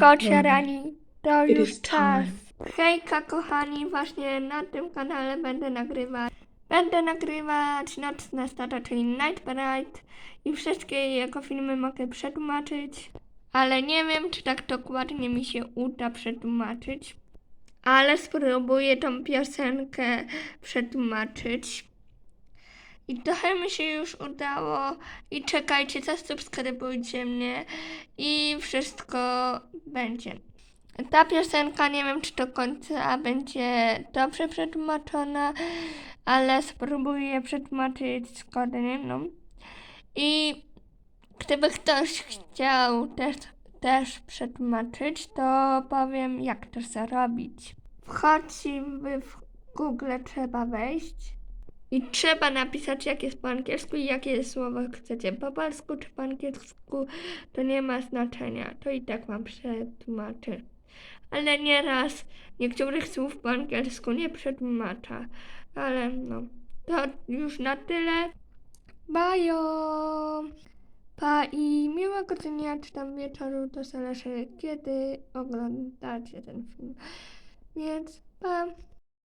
Chodź, Rani, to It już is czas. Hejka, kochani, właśnie na tym kanale będę nagrywać. Będę nagrywać Nocna Stata, czyli Night Parade i wszystkie jego filmy mogę przetłumaczyć, ale nie wiem, czy tak dokładnie mi się uda przetłumaczyć. Ale spróbuję tą piosenkę przetłumaczyć. I trochę mi się już udało. I czekajcie, zasubskrybujcie mnie i wszystko będzie. Ta piosenka nie wiem, czy do końca będzie dobrze przetłumaczona, ale spróbuję przetłumaczyć zgodnie. No. I gdyby ktoś chciał też, też przetłumaczyć, to powiem, jak to zrobić. Wchodźcie w w Google, trzeba wejść. I trzeba napisać, jak jest po angielsku i jakie słowo chcecie. Po polsku czy po angielsku to nie ma znaczenia. To i tak wam przetłumaczy. Ale nieraz niektórych słów po angielsku nie przetłumacza. Ale no, to już na tyle. Bajo! Pa i miłego dnia czy tam wieczoru, to zależy kiedy oglądacie ten film. Więc pa!